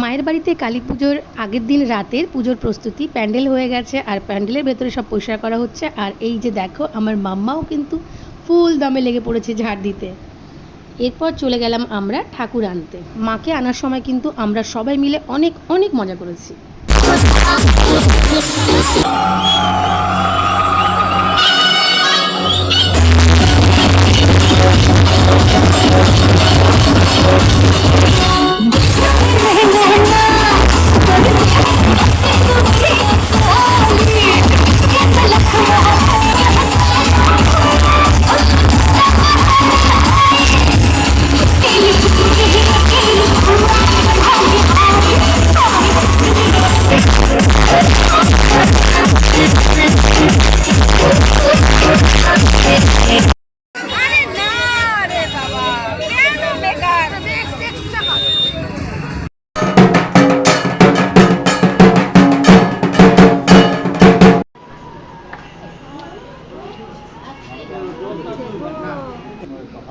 মায়ের বাড়িতে কালী পুজোর আগের দিন রাতের পুজোর প্রস্তুতি, প্যান্ডেল হয়ে গেছে আর প্যান্ডেলের ভেতরে সব পরিষ্কার করা হচ্ছে। আর এই যে দেখো, আমার মাম্মাও কিন্তু ফুল দমে লেগে পড়েছে ঝাড় দিতে। এরপর চলে গেলাম আমরা ঠাকুর আনতে। মাকে আনার সময় কিন্তু আমরা সবাই মিলে অনেক অনেক মজা করেছি।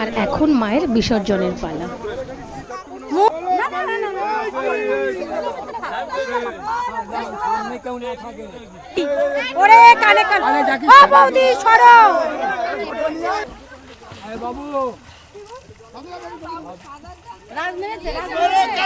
আর এখন মায়ের বিসর্জনের পালা। ওরে কানে কানে ও বৌদি সরো রাজ মেরেছে রাজ মেরেছে।